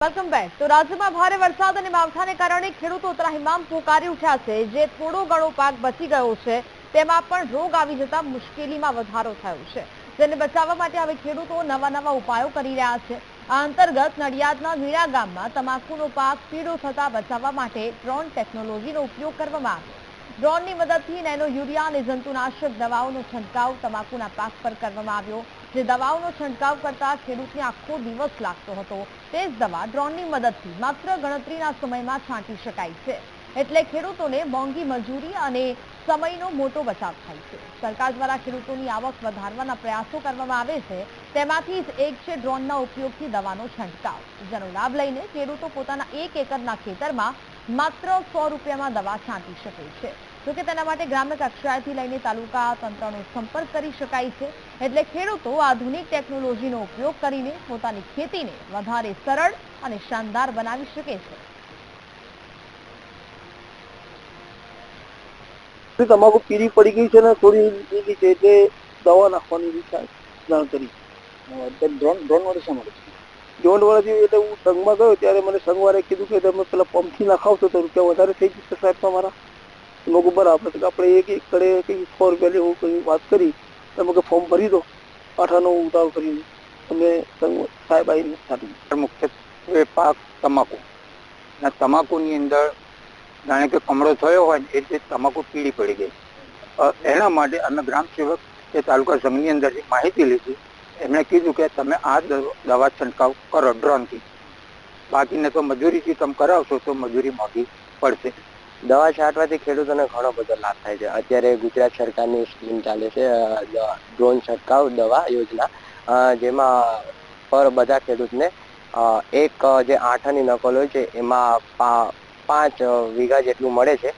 Welcome back. તો રાજ્યમાં ભારે વરસાદ અને માવઠાને કારણે ખેડૂતો ત્રાહિમામ પોકારી ઉઠ્યા છે. જે થોડો ઘણો પાક બચી ગયો છે, તેમાં પણ રોગ આવી જતા મુશ્કેલીમાં વધારો થયો છે. જેને બચાવવા માટે હવે ખેડૂતો નવા નવા ઉપાયો કરી રહ્યા છે. આ અંતર્ગત નડિયાદના વીણા ગામમાં તમાકુનો પાક પીળો થતા બચાવવા માટે ડ્રોન ટેકનોલોજીનો ઉપયોગ કરવામાં આવ્યો. ડ્રોનની મદદથી નેનો યુરિયા અને જંતુનાશક દવાઓનો છંટકાવ તમાકુના પાક પર કરવામાં આવ્યો. જે દવાઓનો છંટકાવ કરતા ખેડૂતને આખો દિવસ લાગતો હતો. તે જ દવા ડ્રોનની મદદથી માત્ર ગણતરીના સમયમાં છાંટી શકાય છે. એટલે ખેડૂતોને મોંઘી મજૂરી અને સમયનો મોટો બચાવ થાય છે. સરકાર દ્વારા ખેડૂતોની આવક વધારવાના પ્રયાસો કરવામાં આવે છે. તેમાંથી જ એક છે ડ્રોનના ઉપયોગથી દવાનો છંટકાવ. જેનો લાભ લઈને ખેડૂતો પોતાના એક એકરના ખેતરમાં માત્ર સો રૂપિયામાં દવા છાંટી શકે છે. જોકે તેના માટે ગ્રામ્ય કક્ષાએથી લઈને તાલુકા તંત્રનો સંપર્ક કરી શકાય છે. એટલે ખેડૂતો આધુનિક ટેકનોલોજીનો ઉપયોગ કરીને પોતાની ખેતીને વધારે સરળ અને શાનદાર બનાવી શકે છે. તમાકુ પીરી પડી ગઈ છે ને, થોડી ગઈ છે એટલે દવા નાખવાની જાણ કરી. ડ્રોન ડ્રોન વાળી શા માટે? ડ્રોન વાળાથી એટલે હું સંઘમાં ગયો ત્યારે મને સંઘવારે કીધું કે તમે પેલા પંપથી નાખાવશો તો રૂપિયા વધારે થઈ જશે સાહેબ તમારા. મેં બરાબર આપણે એક એક કડે કંઈ સો રૂપિયા લેવું કંઈ વાત કરી, તમે કે ફોર્મ ભરી દો. આઠાનો ઉતાર કરી અમે સાહેબ આવીને સારી મુખ્યત્વે પાક તમાકુ. અને તમાકુની અંદર જાણે કે કમળો થયો હોય એ રીતે તમાકુ પીળી પડી ગઈ. એના માટે અમે ગ્રામ સેવક કે તાલુકા સંઘની અંદર જે માહિતી લીધી, એમણે કીધું કે તમે આ દવા છંટકાવ કરો ડ્રોનથી. બાકીને તો મજૂરીથી તમે કરાવશો તો મજૂરી મોંઘી પડશે. દવા છાંટવાથી ખેડૂતોને ઘણો બધો લાભ થાય છે. અત્યારે ગુજરાત સરકારની સ્કીમ ચાલે છે ડ્રોન છંટકાવ દવા યોજના જેમાં પર બધા ખેડૂતને એક જે આઠાની નકલ હોય છે, એમાં પાંચ વીઘા જેટલું મળે છે.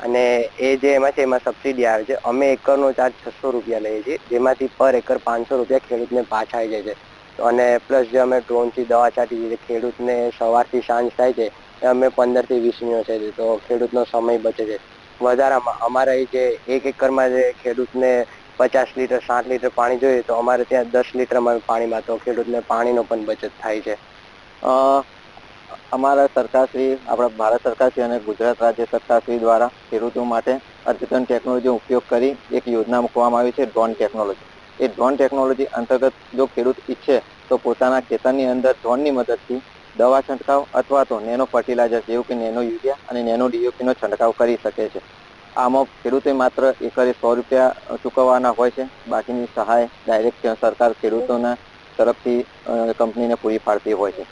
અને એ જે એમાં છે, એમાં સબસિડી આવે છે. અમે એકરનો ચાર્જ છસો રૂપિયા લઈએ છીએ, જેમાંથી પર એકર પાંચસો રૂપિયા ખેડૂતને પાછા આવી જાય છે. અને પ્લસ જે અમે ડ્રોનથી દવા છાંટી છીએ ખેડૂતને સવારથી સાંજ થાય છે અમે પંદરથી વીસ મિનિટ છે તો ખેડૂતનો સમય બચે છે. વધારામાં અમારે જે એક એકરમાં જે ખેડૂતને પચાસ લીટર, સાત લીટર પાણી જોઈએ તો અમારે ત્યાં દસ લીટરમાં પાણીમાં તો ખેડૂતને પાણીનો પણ બચત થાય છે. અમારા સરકારશ્રી, આપણા ભારત સરકારશ્રી અને ગુજરાત રાજ્ય સરકારશ્રી દ્વારા ખેડૂતો માટે અદ્યતન ટેકનોલોજીનો ઉપયોગ કરી એક યોજના મૂકવામાં આવી છે, ડ્રોન ટેકનોલોજી. એ ડ્રોન ટેકનોલોજી અંતર્ગત જો ખેડૂત ઈચ્છે તો પોતાના ખેતરની અંદર ડ્રોનની મદદથી દવા છંટકાવ અથવા તો નેનો ફર્ટિલાઇઝર જેવું કે નેનો યુરિયા અને નેનો ડીઓપીનો છંટકાવ કરી શકે છે. આમાં ખેડૂતે માત્ર એકરે સો રૂપિયા ચૂકવવાના હોય છે. બાકીની સહાય ડાયરેક્ટ સરકાર ખેડૂતોના તરફથી કંપનીને પૂરી પાડતી હોય છે.